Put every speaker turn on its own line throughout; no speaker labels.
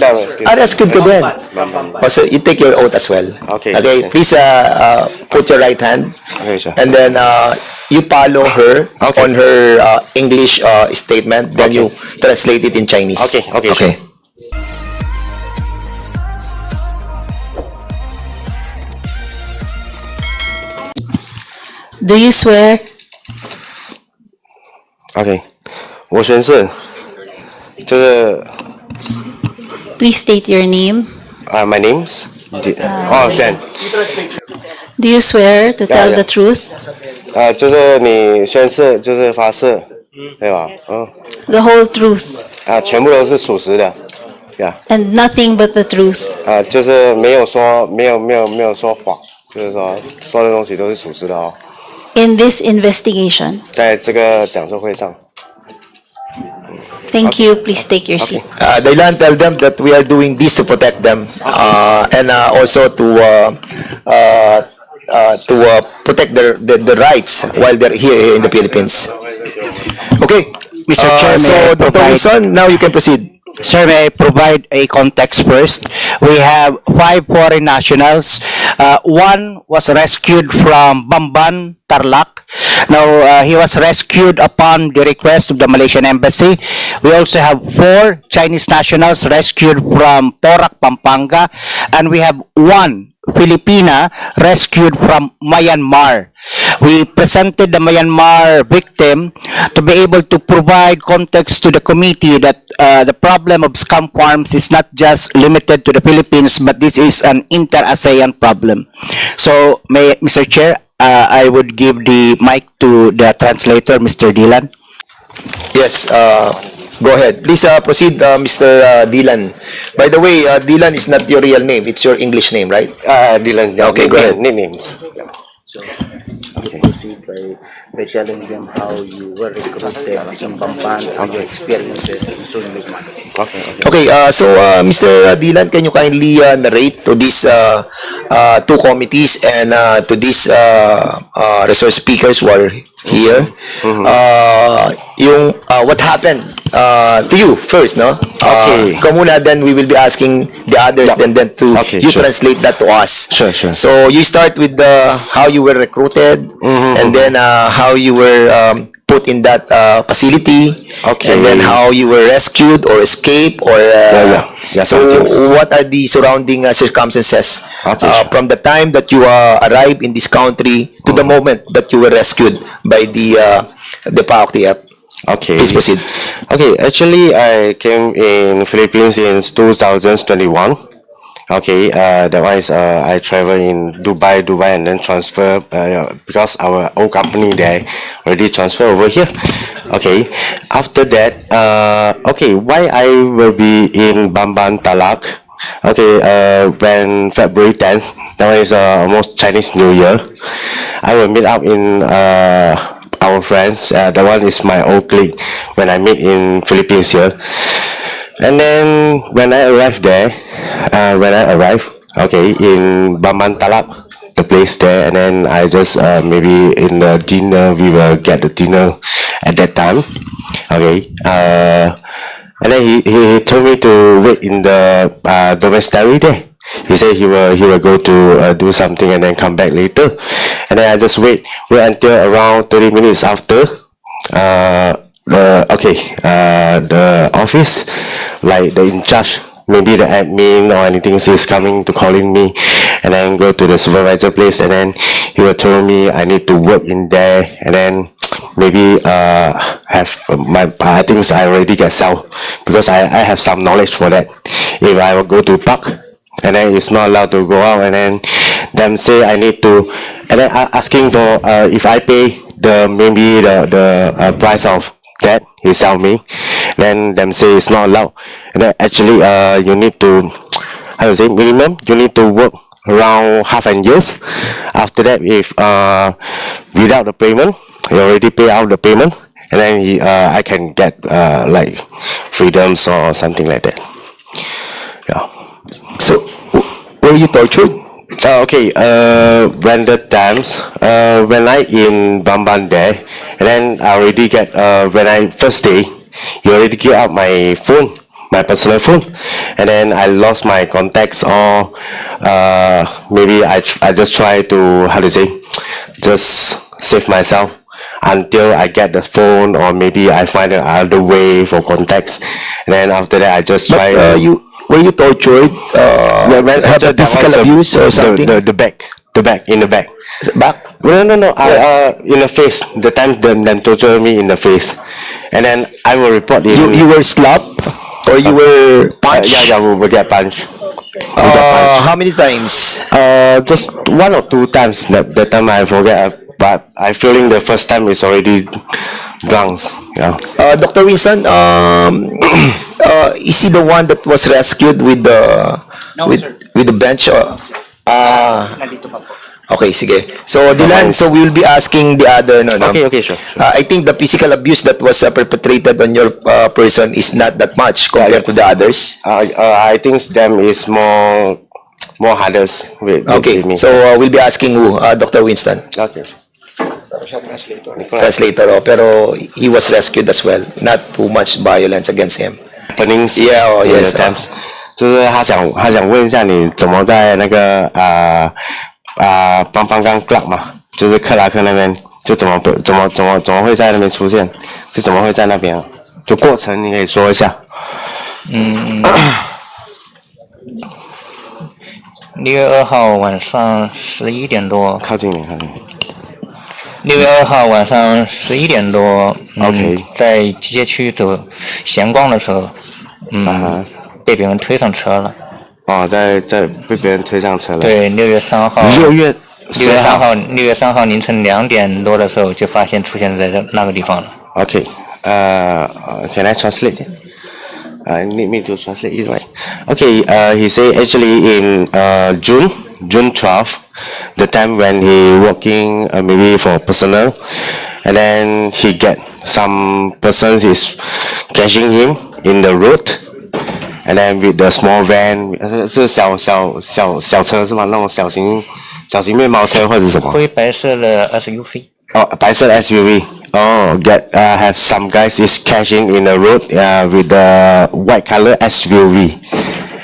No, rescue.
Ah, rescued ka din. Oh, so you take your oath as well.
Okay.
Okay, please uh, uh, put your right hand.
Okay, sir.
And then uh, you follow her
Okay.
on her uh, English uh, statement. Then you translate it in Chinese.
Okay, okay,
Okay.
sure.
Do you swear?
OK，我宣誓，就是
Please state your name.
啊、m y name's Di- 哦 Dan，
Do you swear to tell
yeah.
the truth,
啊、就是你宣誓就是发誓，对吧？嗯，
the whole truth,
啊、全部都是属实的，呀、
and nothing but the truth?
啊、就是没有说没有没有没有说谎，就是说说的东西都是属实的哦，
In this investigation.
在这个讲座会上。
Thank you. Please take your seat.
Uh, Dailan, tell them that we are doing this to protect them uh, and uh, also to uh, uh, uh, to uh, protect their, their the rights while they're here in the Philippines. Okay,
Mr.
Uh,
Chair, may
so Dr.
provide-
Wilson, now you can proceed.
Sir, may I provide a context first? We have five foreign nationals. Uh, one was rescued from Bamban, Tarlac. Now, uh, he was rescued upon the request of the Malaysian Embassy. We also have four Chinese nationals rescued from Porac, Pampanga. And we have one Filipina rescued from Myanmar. We presented the Myanmar victim to be able to provide context to the committee that uh, the problem of scam farms is not just limited to the Philippines, but this is an inter-ASEAN problem. So, may, Mr. Chair, uh, I would give the mic to the translator, Mr. Dylan.
Yes, uh, go ahead. Please uh, proceed, uh, Mr. Uh, Dylan. By the way, uh, Dylan is not your real name. It's your English name, right?
Uh, Dylan. yeah,
Okay, go ahead.
Nicknames.
proceed by, by telling them how you were recruited in Bamban and your experiences in Sunlig
Okay, okay.
Okay, uh, so uh, Mr. Dylan, can you kindly uh, narrate to these uh, uh, two committees and uh, to these uh, uh, resource speakers who are here, uh, yung uh, what happened uh, to you first, no?
Okay.
Uh, ikaw muna, then we will be asking the others,
Yeah.
and then to
Okay,
you
sure.
translate that to us.
Sure, sure.
So you start with the how you were recruited,
Mm-hmm,
and then uh, how you were um, put in that uh, facility,
Okay.
and then how you were rescued or escaped or uh,
Yeah, yeah. Yeah,
so what are the surrounding uh, circumstances
Okay,
uh,
sure.
from the time that you uh, arrived in this country to
Mm.
the moment that you were rescued by the uh, the PAOK TF?
Okay.
Please proceed.
Okay, actually, I came in Philippines in 2021. Okay, uh, that is uh, I travel in Dubai, Dubai, and then transfer uh, because our old company there already transfer over here. Okay, after that, uh, okay, why I will be in Bamban Talak? Okay, uh, when February 10th, that is uh, almost Chinese New Year. I will meet up in uh, our friends. Uh, that one is my old clique when I meet in Philippines here. And then when I arrived there, uh, when I arrived, okay, in Baman Talap, the place there, and then I just uh, maybe in the dinner we will get the dinner at that time, okay. Uh, and then he, he, told me to wait in the uh, domiciliary there. He said he will he will go to uh, do something and then come back later, and then I just wait wait until around thirty minutes after. Uh, the okay uh, the office like the in charge maybe the admin or anything is coming to calling me and then go to the supervisor place and then he will tell me I need to work in there and then maybe uh have uh, my I think I already get sell because I, I have some knowledge for that if I will go to park and then it's not allowed to go out and then them say I need to and then asking for uh, if I pay the maybe the the uh, price of that he sell me. Then them say it's not allowed. And then actually uh you need to how to say minimum you need to work around half an years. After that if uh without the payment you already pay out the payment and then he, uh, I can get uh, like freedoms or something like that. Yeah
were you tortured?
Uh, okay, uh, when the times, uh, when I in Bamban there, and then I already get, uh, when I first day, you already give out my phone, my personal phone, and then I lost my contacts or uh, maybe I tr- I just try to how to say, just save myself until I get the phone or maybe I find another way for contacts, and then after that I just try.
Uh, you were you tortured? Uh,
When- when-
have
that- that
physical
the-
abuse or something?
The, the back, the back, in the back.
Back?
No, no, no. I, uh, in the face. The time them, them torture me in the face, and then I will report in.
You you were slapped or you were
Uh,
punched?
yeah, yeah, we will get punched. We get
Uh,
punched.
how many times?
Uh, just one or two times. That, that time I forget, uh, but I feeling the first time is already drunk. Yeah.
Uh, Dr. Winston, um, uh, is he the one that was rescued with the with with the bench? Uh, ah,
Nandito pa po.
okay, sige. So Dylan, so we will be asking the other no, no.
Okay, okay, sure, sure.
Uh, I think the physical abuse that was uh, perpetrated on your uh, person is not that much compared to the others.
Uh, uh, I think them is more more hardest with, with
Okay,
me.
so uh, we'll be asking who? Uh, Dr. Winston,
okay.
Translator. Oh, pero he was rescued as well. Not too much violence against him.
happenings.
Yeah, oh, yes,
times. 就是他想他想问一下你怎么在那个啊啊邦邦刚 club 嘛，就是克拉克那边就怎么不怎么怎么怎么会在那边出现，就怎么会在那边啊？就过程你可以说一下。
嗯六月二号晚上十一点多，
靠近你，靠近你。
六月二号晚上十一点多，嗯
OK
在机械区走闲逛的时候，嗯
啊
被别人推上车了。
哦，在在被别人推上车了。，
对，六月三号，
六月
六月三号，六月三号凌晨两点多的时候就发现出现在这那个地方了。
Okay. Uh, uh, can I translate? I need me to translate it, right? Okay. Uh, he say actually in uh, June, June 12, the time when he working uh, maybe for personal, and then he get some persons is catching him in the road, and then with the small van, 呃是小小小小车是吗？那种小型小型面包车或者是什么？
灰白色的 SUV，
Oh,白色 SUV. Oh, get uh, have some guys is cashing in the road uh, with the white color SUV,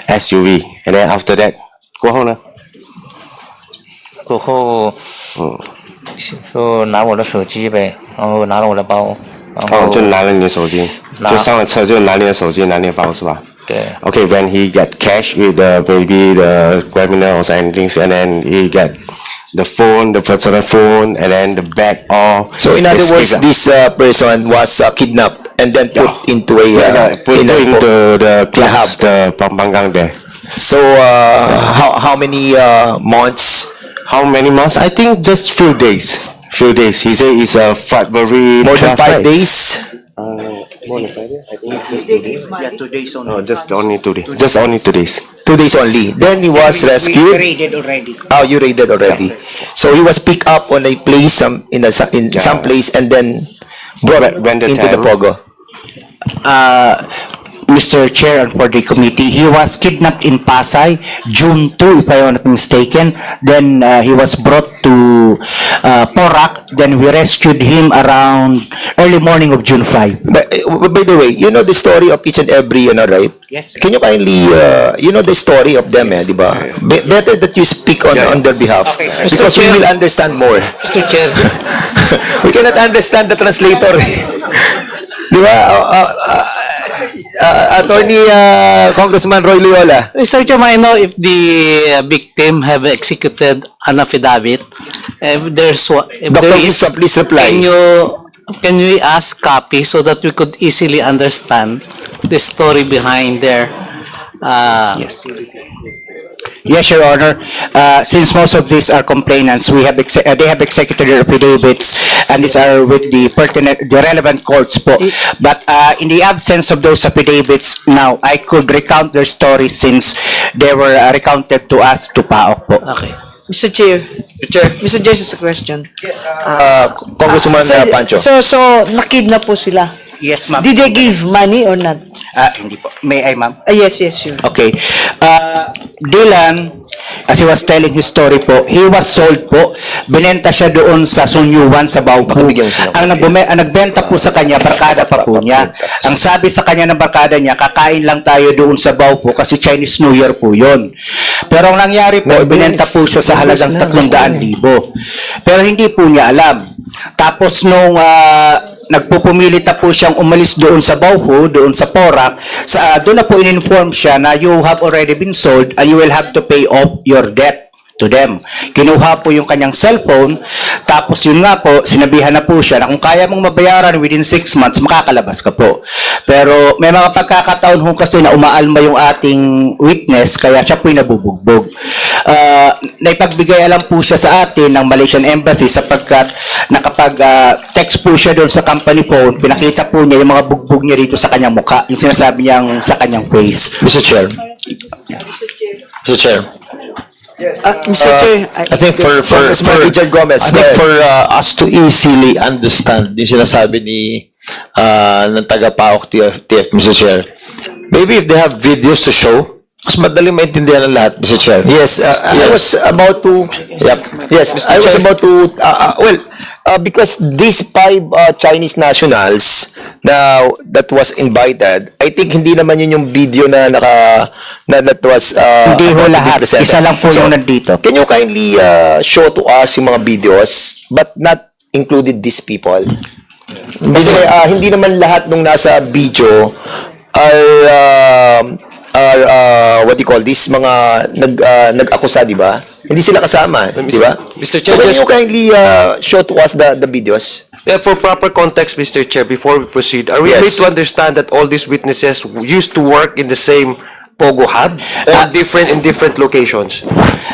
SUV, and then after that, 过后呢？
过后，
嗯，
就拿我的手机呗，然后拿了我的包，然
哦，
后
就拿了你的手机，就上了车就拿你的手机，拿你的包是吧
对。
？Okay, when he get cash with the maybe the criminal or anything, and then he get the phone, the personal phone, and then the bag all.
So in other words, this uh, person was uh, kidnapped and then put
Yeah.
into a uh,
yeah, put
in
into the
hub.
the Pampanggang there.
So uh, how how many uh, months?
How many months? I think just few days. Few days. He said it's a February.
More than
12,
five
right?
days.
Uh, more than five days. I think just two days.
Yeah, two days only.
Oh, just only two days. Just only two days.
Two days only. Then he was
We
rescued.
raided already.
Oh, you raided already. So he was picked up on a place, some in a in
Yeah.
some place, and then brought
When- when the
into the
time-
pogo.
uh, Mr. Chair and for the committee, he was kidnapped in Pasay, June 2, if I am not mistaken. Then uh, he was brought to uh, Porac. Then we rescued him around early morning of June 5.
But uh, by the way, you know the story of each and every, you know, right?
Yes.
Can you kindly, uh, you know the story of them, eh, di ba? Be- better that you speak on on their behalf
Okay, sir.
because we will understand more.
Mr. Chair.
we cannot understand the translator. Di ba? Uh, uh, uh, uh, attorney uh, Congressman Roy Loyola.
Mr. Know if the victim have executed an affidavit? If there's if
Dr.
there is,
please reply.
can you, can we ask copy so that we could easily understand the story behind their, uh,
Yes. Yes, Your Honor. Uh, since most of these are complainants, we have, exe- uh, they have executed their affidavits and these are with the pertinent, the relevant courts po. But, uh, in the absence of those affidavits, now, I could recount their story since they were uh, recounted to us to PAOK po.
okay.
Mr. Chair. Chair. Mr. Chair, just a question.
Uh, Congressman
so,
uh, Pancho.
So, so, nakidnap po sila.
Yes, ma'am.
Did they give money or not?
Ah, hindi po. May I, ma'am?
Ah, yes, yes, sure.
Okay. Uh, Dylan, as he was telling his story po, he was sold po. Binenta siya doon sa Sunyuan sa
sila.
Ang, nagbume, ang nagbenta po sa kanya, barkada pa po niya. Ang sabi sa kanya ng barkada niya, kakain lang tayo doon sa Baupu kasi Chinese New Year po yun. Pero ang nangyari po, binenta po siya sa halagang 300,000. Pero hindi po niya alam. Tapos nung ah, nagpupumilit na po siyang umalis doon sa Bauhu, doon sa Porac, sa, doon na po in-inform siya na you have already been sold and you will have to pay off your debt to them. Kinuha po yung kanyang cellphone, tapos yun nga po, sinabihan na po siya na kung kaya mong mabayaran within 6 months, makakalabas ka po. Pero may mga pagkakataon ho kasi na umaalma yung ating witness, kaya siya po'y nabubugbog. Uh, naipagbigay alam po siya sa atin ng Malaysian Embassy sapagkat nakapag-text po siya doon sa company phone, pinakita po niya yung mga bugbog niya dito sa kanyang mukha, yung sinasabi niyang sa kanyang face.
Mr. Chair. Mr. Chair.
Ah, Mr. Chair, I-
I think for for
Congressman
for
Richard Gomez,
I think for uh, us to easily understand yung sinasabi ni uh, ng taga-PAOK TF, TF, Mr. Chair. Maybe if they have videos to show, mas madali maintindihan ng lahat, Mr. Chair.
Yes, uh, I
Yes.
was about to.
Yep.
Yes,
Mr.
I was
Chair.
about to. Uh, uh, well, uh, because these five uh, Chinese nationals now that was invited, I think hindi naman yun yung video na naka na that was. Uh,
Hindi ho
about to be
lahat.
presented.
Isa lang po yung nandito.
Can you kindly uh, show to us yung mga videos, but not included these people? Kasi uh, hindi naman lahat nung nasa video are um, are uh, what do you call this mga nag uh, nag-akusa, di ba? Hindi sila kasama, di ba?
Mr.
So
Chair,
can
just-
you kindly uh, show to us the the videos?
Yeah, for proper context, Mr. Chair, before we proceed, are we
Yes.
to understand that all these witnesses used to work in the same Pogo Hub or different in different locations?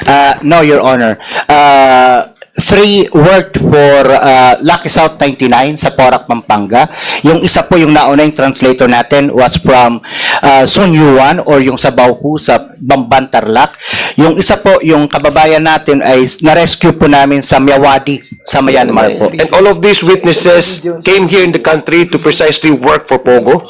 Uh, no, Your Honor. Uh, three worked for uh, Lucky South 99 sa Porac, Pampanga. Yung isa po yung nauna yung translator natin was from uh, Sun Yuan or yung sa Bauhu sa Bamban, Tarlac. Yung isa po, yung kababayan natin ay na-rescue po namin sa Miyawadi sa Myanmar po.
And all of these witnesses came here in the country to precisely work for Pogo?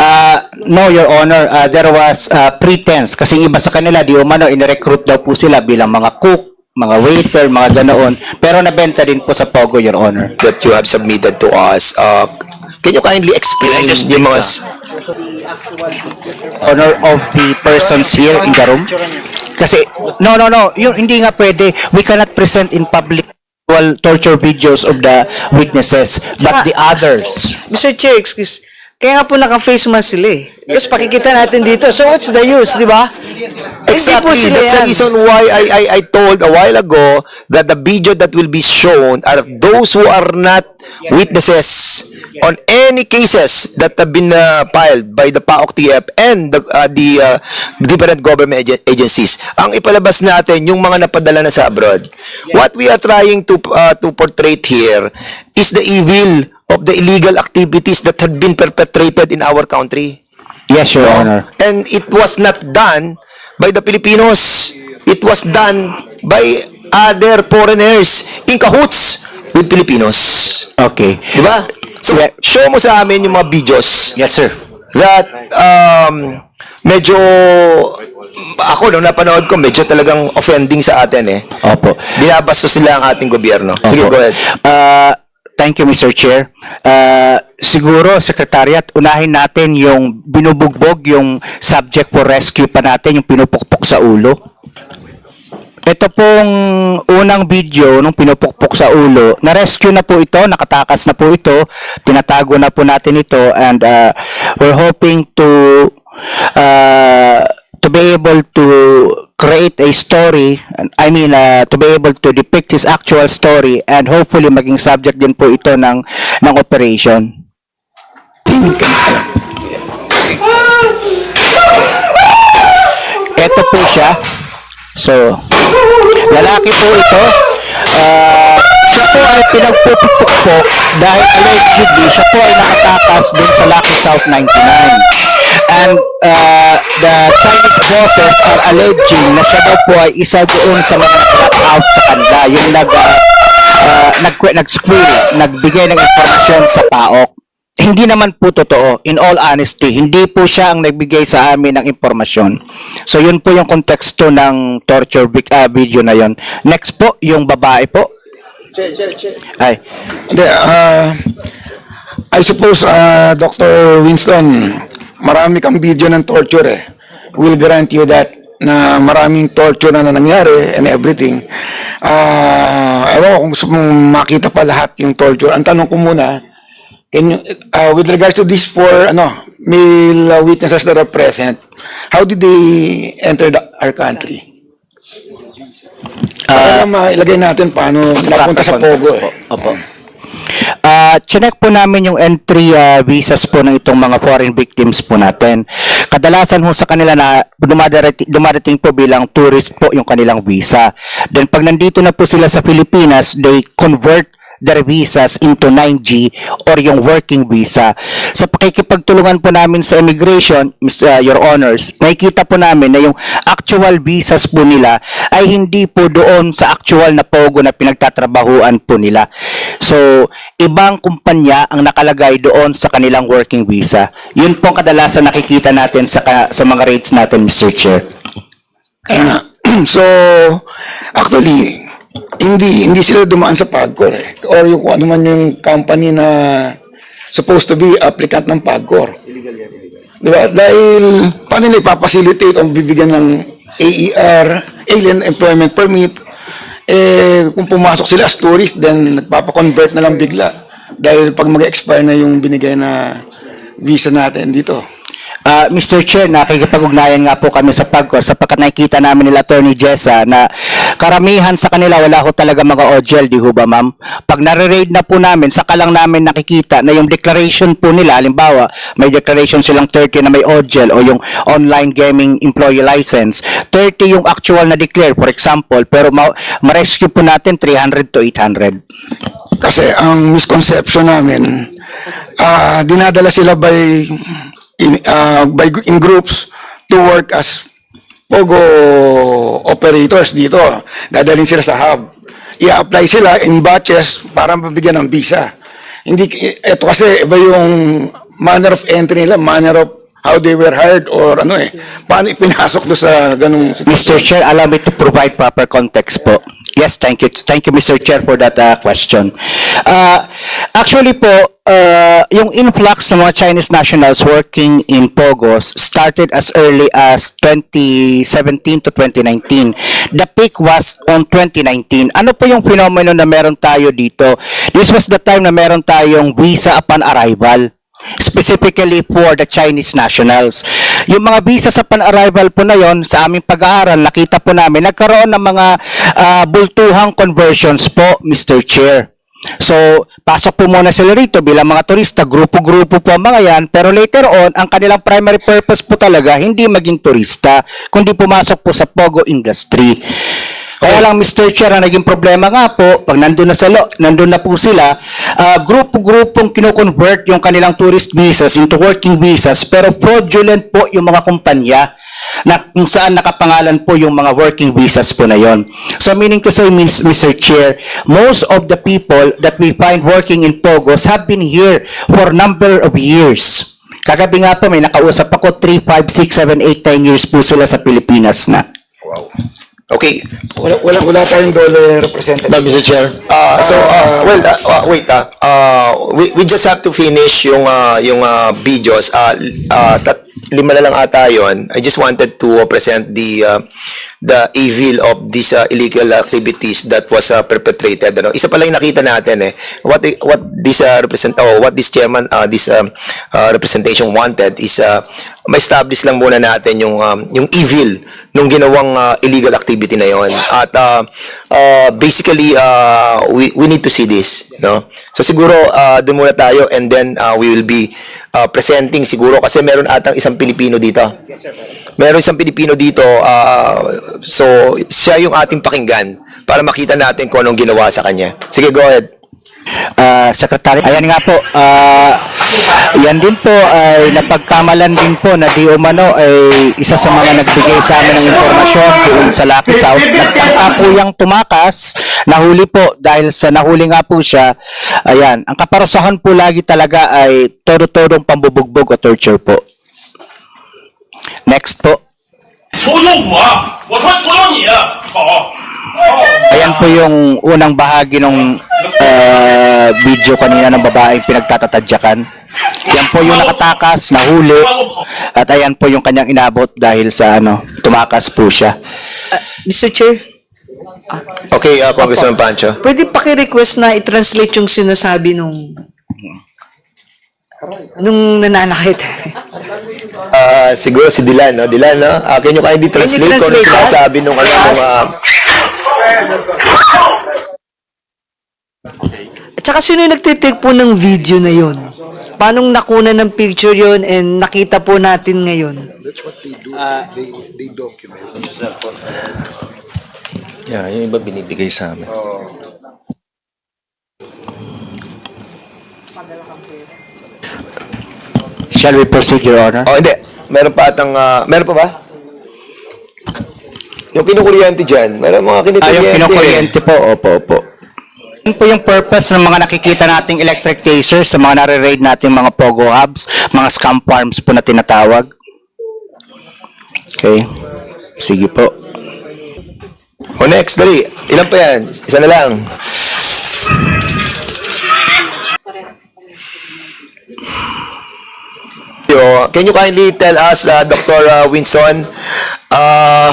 Uh, no, Your Honor, uh, there was uh, pretense kasi iba sa kanila, di umano, in-recruit daw po sila bilang mga cook, mga waiter, mga ganoon. Pero nabenta din po sa Pogo, Your Honor.
That you have submitted to us. Uh, can you kindly explain yung mga
honor of the persons here in the room? Kasi, no, no, no, yung hindi nga pwede, we cannot present in public torture videos of the witnesses, but the others.
Mr. Chair, excuse. Kaya nga po naka-face mask sila eh. Tapos pakikita natin dito. So what's the use, di ba? Hindi po
Exactly. That's the reason why I, I I told a while ago that the video that will be shown are those who are not witnesses on any cases that have been uh, filed by the PAOK TF and the uh, the uh, different government agen- agencies. Ang ipalabas natin yung mga napadala na sa abroad. What we are trying to uh, to portray here is the evil of the illegal activities that had been perpetrated in our country.
Yes, Your Honor.
And it was not done by the Filipinos. It was done by other foreigners in cahoots with Filipinos.
Okay.
Di ba? So,
Yeah.
show mo sa amin yung mga videos
Yes, sir.
that um, medyo ako nung napanood ko medyo talagang offending sa atin eh.
Opo.
Binabastos sila ang ating gobyerno. Sige,
Opo.
go ahead.
Uh, thank you, Mr. Chair. Uh, siguro, Secretariat, unahin natin yung binubugbog, yung subject for rescue pa natin, yung pinupukpok sa ulo. Ito pong unang video nung pinupukpok sa ulo, na-rescue na po ito, nakatakas na po ito, tinatago na po natin ito, and uh, we're hoping to uh, to be able to create a story, I mean, uh, to be able to depict his actual story and hopefully maging subject din po ito ng, ng operation. Ito po siya. So, lalaki po ito. Ah, siya po ay pinagpupukpok dahil allegedly siya po ay nakatakas dun sa Lucky South 99. And uh, the Chinese bosses are alleging na siya daw po ay isa doon sa mga nag out sa kanila. Yung nag, uh, uh, nag, nag-squill, nagbigay ng informasyon sa PAOK. hindi naman po totoo. In all honesty, hindi po siya ang nagbigay sa amin ng impormasyon. So yun po yung konteksto ng torture vic- ah, video na yon. Next po, yung babae po. Ay,
Hindi, ah, I suppose, ah, Dr. Winston, marami kang video ng torture eh. We'll grant you that na maraming torture na, na nangyari and everything. Ah, ewan ko kung gusto mong makita pa lahat yung torture. Ang tanong ko muna, can you, ah, with regards to these four ano, male ah, witnesses that are present, how did they enter the, our country? Para mailagay natin paano napunta sa Pogo eh.
Opo. Ah, chinek po namin yung entry ah, visas po ng itong mga foreign victims po natin. Kadalasan ho sa kanila na dumadating, dumadating po bilang tourist po yung kanilang visa. Then pag nandito na po sila sa Pilipinas, they convert their visas into 9G or yung working visa. Sa pakikipagtulungan po namin sa immigration, uh, Your Honors, nakikita po namin na yung actual visas po nila ay hindi po doon sa actual na pogo na pinagtatrabahuan po nila. So, ibang kumpanya ang nakalagay doon sa kanilang working visa. Yun po ang kadalasan nakikita natin sa, sa mga rates natin, Mr. Chair.
Nga. so, actually, hindi hindi sila dumaan sa PAGCOR eh. Or yung kung ano man yung company na supposed to be applicant ng PAGCOR. Illegal yan, illegal. Di ba? Dahil, paano nila ipapacilitate o bibigyan ng AER, Alien Employment Permit, eh, kung pumasok sila as tourist, then nagpapakonvert na lang bigla. Dahil pag mag-expire na yung binigay na visa natin dito.
Ah, Mr. Chair, nakikipag-ugnayan nga po kami sa PAGCOR sapagkat nakikita namin nila Attorney Jessa na karamihan sa kanila wala ho talaga mga OGL, di ho ba ma'am? Pag nare-raid na po namin, saka lang namin nakikita na yung declaration po nila, halimbawa, may declaration silang 30 na may OGL o yung online gaming employee license, 30 yung actual na declare, for example, pero ma- ma-rescue po natin 300 to 800.
Kasi ang misconception namin, ah dinadala sila by in, ah, by in groups to work as pogo operators dito. Dadalhin sila sa hub. I-apply sila in batches para mabigyan ng visa. Hindi ito kasi iba yung manner of entry nila, manner of how they were hired or ano eh. Paano ipinasok do sa ganung
Mr. Chair, allow me to provide proper context po. Yes, thank you. Thank you, Mr. Chair, for that uh, question. Uh, actually po, uh, yung influx ng mga Chinese nationals working in Pogos started as early as 2017 to 2019. The peak was on 2019. Ano po yung phenomenon na meron tayo dito? This was the time na meron tayong visa upon arrival specifically for the Chinese nationals. Yung mga visa sa pan-arrival po na yon sa aming pag-aaral, nakita po namin, nagkaroon ng mga ah, bultuhang conversions po, Mr. Chair. So, pasok po muna sila rito bilang mga turista, grupo-grupo po ang mga yan, pero later on, ang kanilang primary purpose po talaga, hindi maging turista, kundi pumasok po sa Pogo industry. Kaya lang Mr. Chair, ang naging problema nga po, pag nandun na, sa lo, nandun na po sila, ah, grupo-grupong kinoconvert yung kanilang tourist visas into working visas, pero fraudulent po yung mga kumpanya na kung saan nakapangalan po yung mga working visas po na yon. So meaning to say, Mr. Chair, most of the people that we find working in Pogos have been here for number of years. Kagabi nga po, may nakausap ako, 3, 5, 6, 7, 8, 10 years po sila sa Pilipinas na.
Wow. Okay.
wala, wala, wala tayong dole representative.
No, Mr. Chair.
Uh, so, uh, well, uh, uh, wait, uh, uh, we, we just have to finish yung, uh, yung uh, videos. Uh, uh, tat, lima na lang ata yun. I just wanted to uh, present the uh, the evil of these uh, illegal activities that was uh, perpetrated. Ano? Isa pa lang nakita natin eh. What what this uh, represent oh, what this chairman uh, this um, uh, representation wanted is uh, ma-establish lang muna natin yung um, yung evil nung ginawang uh, illegal activity na yon. At uh, uh, basically uh, we we need to see this, no? So siguro uh, doon muna tayo and then uh, we will be uh, presenting siguro kasi meron atang isang Pilipino dito. Meron isang Pilipino dito uh, so siya yung ating pakinggan para makita natin kung anong ginawa sa kanya. Sige, go ahead
uh, Secretary. Ayan nga po, uh, yan din po ay napagkamalan din po na di umano ay isa sa mga nagbigay sa amin ng impormasyon doon sa Lucky South. Nagtangka po tumakas, nahuli po dahil sa nahuli nga po siya. Ayan, ang kaparusahan po lagi talaga ay todo-todong pambubugbog o torture po. Next po. Ayan po yung unang bahagi ng uh, video kanina ng babaeng pinagtatatadyakan. Yan po yung nakatakas, nahuli, at ayan po yung kanyang inabot dahil sa ano, tumakas po siya.
Mr. Chair,
Okay, uh, Congressman Pancho.
pwede paki-request na i-translate yung sinasabi nung nung nananakit.
Ah, siguro si Dilan, no? Dilan, no? Uh, can you kindly translate, kung ano
translate that?
sinasabi nung ano, nung, ah,
At saka sino yung nagtitake po ng video na yun? Paano nakuna ng picture yon and nakita po natin ngayon?
Yeah, yung iba binibigay sa amin.
Shall we proceed, Your Honor?
Oh, hindi. Meron pa atang, ah, meron pa ba? Yung kinukuryente dyan. Meron mga kinukuryente.
yung kinukuryente po, opo, opo. Yun po yung purpose ng mga nakikita nating electric tasers sa mga nare-raid nating mga pogo hubs, mga scam farms po na tinatawag. Okay. Sige po.
O next, dali. Ilan pa yan? Isa na lang. Can you kindly tell us, uh, Dr. uh, Winston, uh,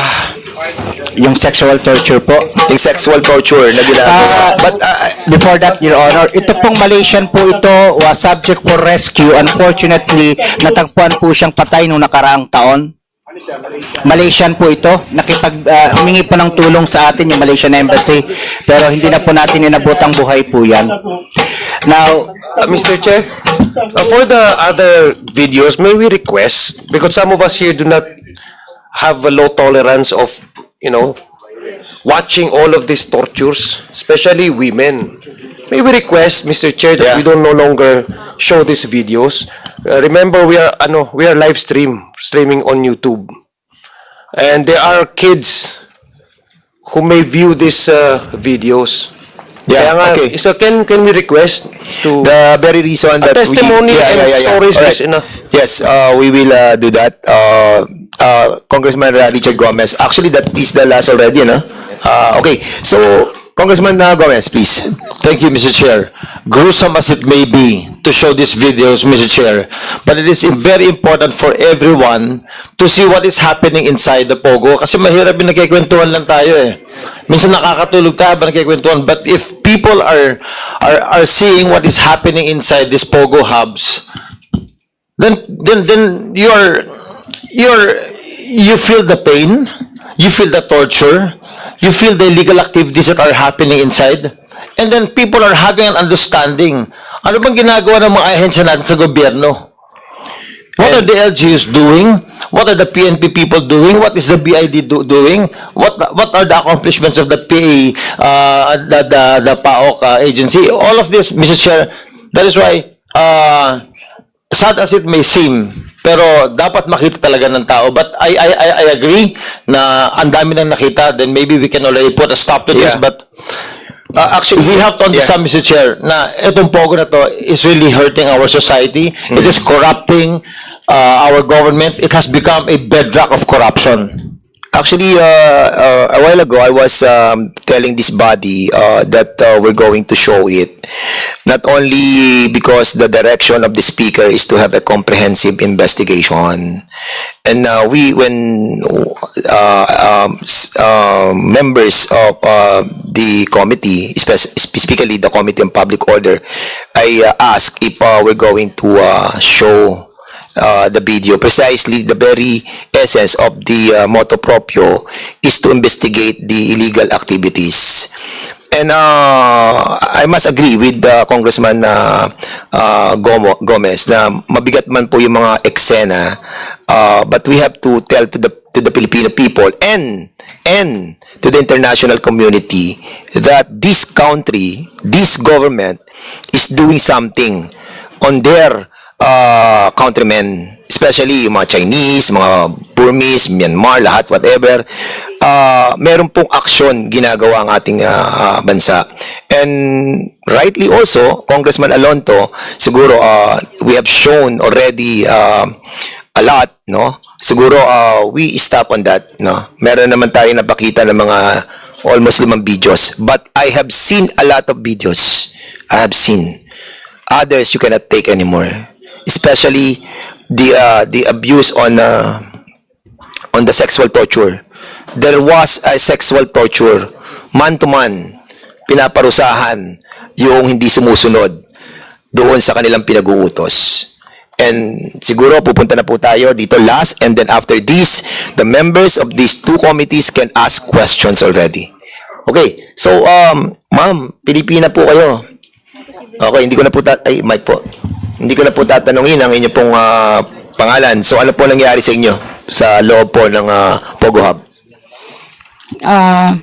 Yung sexual torture po.
yung sexual torture na ginagawa?
Ah,
But, uh,
Before that, Your Honor, ito pong Malaysian po ito was subject for rescue. Unfortunately, natagpuan po siyang patay nung nakaraang taon. Malaysian po ito. Nakipag, ah, humingi po ng tulong sa atin yung Malaysian Embassy. Pero hindi na po natin inabotang buhay po yan. Now,
Uh, Mr. Chair, uh, for the other videos, may we request, because some of us here do not have a low tolerance of, you know, watching all of these tortures, especially women. May we request, Mr. Chair, that we don't no longer show these videos. Uh, remember, we are, ano, we are live stream, streaming on YouTube. And there are kids who may view these uh, videos.
Yeah,
Kaya nga,
okay.
So can, can we request to...
the very reason that
testimony
we... Yeah,
and
yeah, yeah, yeah.
stories
Alright.
is enough.
Yes, uh, we will uh, do that. Uh, uh, Congressman Richard Gomez. Actually, that is the last already, no? Uh, okay, so Congressman uh, Gomez, please.
Thank you, Mr. Chair. Gruesome as it may be to show these videos, Mr. Chair, but it is very important for everyone to see what is happening inside the Pogo kasi mahirap yung nagkikwentuhan lang tayo eh. Minsan nakakatulog tayo ba nagkikwentuhan, but if people are, are, are seeing what is happening inside these Pogo hubs, then, then, then you're, you're, you feel the pain, you feel the torture, you feel the illegal activities that are happening inside, and then people are having an understanding. Ano bang ginagawa ng mga ahensya natin sa gobyerno? What are the LGUs doing? What are the PNP people doing? What is the BID do- doing? What what are the accomplishments of the PA, uh, the, the, the PAOK uh, agency? All of this, Mr. Chair, that is why, uh, sad as it may seem, pero dapat makita talaga ng tao. But I, I, I, I agree na ang dami nang nakita, then maybe we can already put a stop to this,
Yeah.
but
Uh, actually,
we have to understand, Mr. Chair, na itong pogo na to is really hurting our society. It is corrupting uh, our government. It has become a bedrock of corruption.
Actually, uh, uh, a while ago, I was um, telling this body uh, that uh, we're going to show it. Not only because the direction of the speaker is to have a comprehensive investigation. And we, when um, members of the committee, spe- specifically the Committee on Public Order, I asked if we're going to show uh, the video. Precisely, the very essence of the uh, motu proprio is to investigate the illegal activities. And uh, I must agree with uh, Congressman uh, uh, Gomo, Gomez na mabigat man po yung mga eksena, uh, but we have to tell to the to the Filipino people and and to the international community that this country, this government is doing something on their uh, countrymen, especially yung mga Chinese, mga Burmese, Myanmar, lahat, whatever, uh, meron pong aksyon ginagawa ang ating uh, uh, bansa. And rightly also, Congressman Alonto, siguro uh, we have shown already uh, a lot, no? Siguro uh, we stop on that, no? Meron naman tayo napakita ng mga almost limang videos. But I have seen a lot of videos. I have seen. Others you cannot take anymore. Especially the uh, the abuse on uh, on the sexual torture. There was a sexual torture man to man pinaparusahan yung hindi sumusunod doon sa kanilang pinag-uutos. And siguro pupunta na po tayo dito last and then after this, the members of these two committees can ask questions already. Okay, so um, ma'am, Pilipina po kayo. Okay, hindi ko na po tat ay mic po. Hindi ko na po tatanungin ang inyo pong ah, pangalan. So ano po nangyari sa inyo sa loob po ng ah, Pogo Hub?
Ah,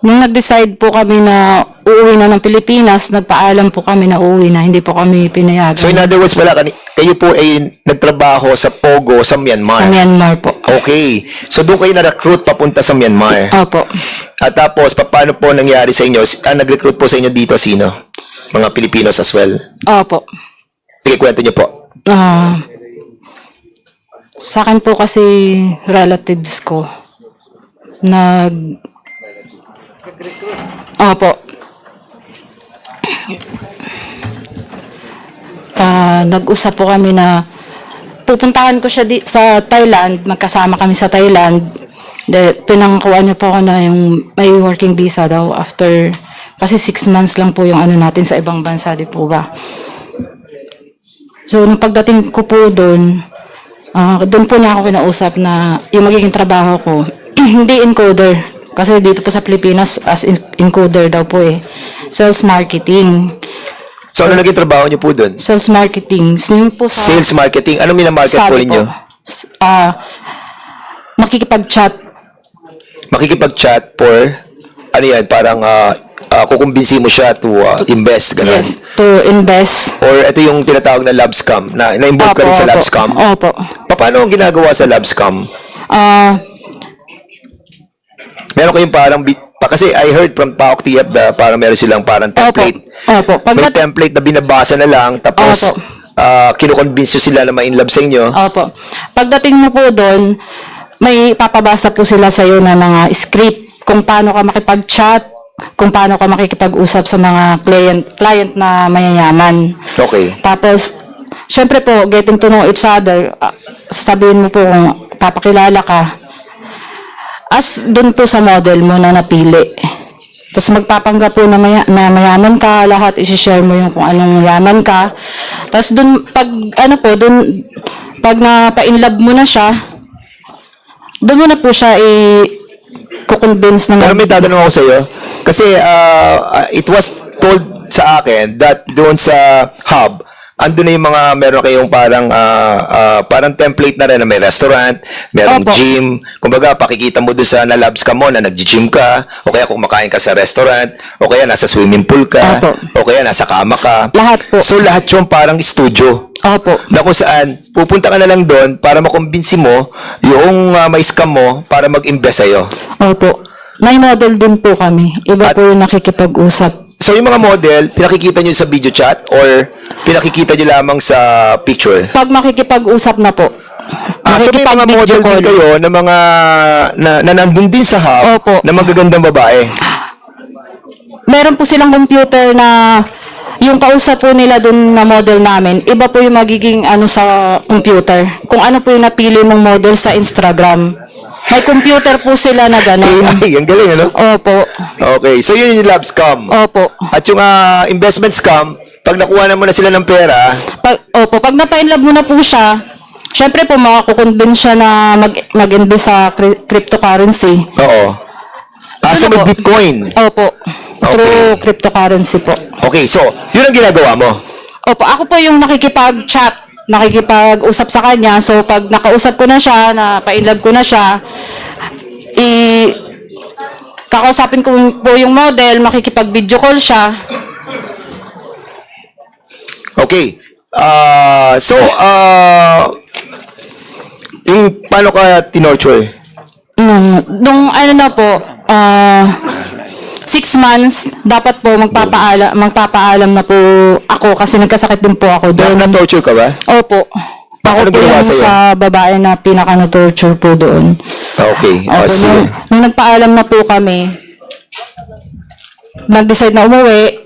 nung nag-decide po kami na uuwi na ng Pilipinas, nagpaalam po kami na uuwi na, hindi po kami pinayagan.
So in other words pala, kayo po ay nagtrabaho sa Pogo sa Myanmar.
sa Myanmar po.
Okay. So doon kayo na-recruit papunta sa Myanmar.
Opo.
At tapos, pa- paano po nangyari sa inyo? Ah, nag-recruit po sa inyo dito sino? Mga Pilipinos as well.
Opo.
Sige, kwento niyo po.
Ah, sa akin po kasi relatives ko nag Opo. Ah, nag-usap po kami na pupuntahan ko siya di- sa Thailand, magkasama kami sa Thailand. De, pinangkuan niyo po ako na yung may working visa daw after kasi six months lang po yung ano natin sa ibang bansa, di po ba? So, nung pagdating ko po doon, ah, doon po niya ako kinausap na yung magiging trabaho ko, hindi encoder. Kasi dito po sa Pilipinas, as encoder daw po eh. Sales marketing.
So ano naging trabaho niyo po doon?
Sales marketing. So, yun po sa...
Sales marketing. Ano minamarket po
Sabi
ninyo?
Ah, makikipag-chat.
Makikipag-chat for, ano yan, parang uh, kukumbinsi mo siya to ah, invest, ganun.
Yes, to invest.
Or ito yung tinatawag na lab scam, na na-involve ka rin sa lab scam.
Opo.
Pa- Paano ang ginagawa sa lab scam?
Ah,
Meron kayong parang, bi- pa, kasi I heard from Paok TF na parang meron silang parang template.
opo. Pag
May template na binabasa na lang, tapos
Opo.
ah kinukonvince nyo sila na ma-in love sa inyo.
Opo. Pagdating mo po doon, may papabasa po sila sa iyo na mga script kung paano ka makipag-chat, kung paano ka makikipag-usap sa mga client client na mayayaman.
Okay.
Tapos, syempre po, getting to know each other, ah, sabihin mo po kung papakilala ka, as dun po sa model mo na napili. Tapos magpapanggap po na, maya, na mayaman ka, lahat isi-share mo yung kung anong yaman ka. Tapos dun, pag ano po, dun, pag napa-inlove mo na siya, dun mo na po siya i kukonvince na
Pero may tatanong ako sa iyo. Kasi ah, ah, it was told sa akin that doon sa hub, ando na yung mga meron kayong parang ah, ah, parang template na rin na may restaurant, merong
Opo.
gym. Kumbaga, pakikita mo doon sa na-labs ka mo na nag-gym ka, o kaya kumakain ka sa restaurant, o kaya nasa swimming pool ka,
Opo.
o kaya nasa kama ka.
Lahat po.
So lahat yung parang studio.
Opo.
Na kung saan, pupunta ka na lang doon para makumbinsi mo yung uh, may scam mo para mag-invest sa'yo.
Opo. May model din po kami. Iba po yung nakikipag-usap.
So yung mga model, pinakikita nyo sa video chat or pinakikita nyo lamang sa picture?
Pag makikipag-usap na po.
Ah, so may mga model din kayo na mga na, na nandun din sa hub
Opo.
na magagandang babae.
Meron po silang computer na yung kausap po nila dun na model namin, iba po yung magiging ano sa computer. Kung ano po yung napili mong model sa Instagram. May computer po sila na gano'n.
Ay, ang galing, ano?
Opo.
Okay, so yun yung lab scam.
Opo.
At yung ah, investment scam, pag nakuha na mo na sila ng pera,
Pag, opo, pag napa-inlove mo na po siya, syempre po makakukonvince siya na mag, mag-invest sa cri- cryptocurrency.
oo. Ah, so may Bitcoin.
Opo. Through cryptocurrency po.
Okay, so yun ang ginagawa mo.
Opo, ako po yung nakikipag-chat, nakikipag-usap sa kanya. So, pag nakausap ko na siya, na pa-inlove ko na siya, i kakausapin ko po yung model, makikipag-video call siya.
Okay. Ah, so, ah, yung paano ka tinorture?
Nung, nung ano na po, ah, six months, dapat po magpapaala, magpapaalam na po ako kasi nagkasakit din po ako
Na, na-torture ka ba?
Opo. Ako
Ano
po
ginawa
yung
sa'yo?
sa babae na pinaka na-torture po doon.
Okay. Ah,
Opo,
sige.
nung, nung nagpaalam na po kami, nag-decide na umuwi,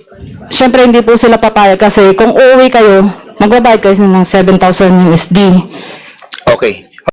syempre hindi po sila papayag kasi kung uuwi kayo, magbabayad kayo ng 7,000 USD.
Okay.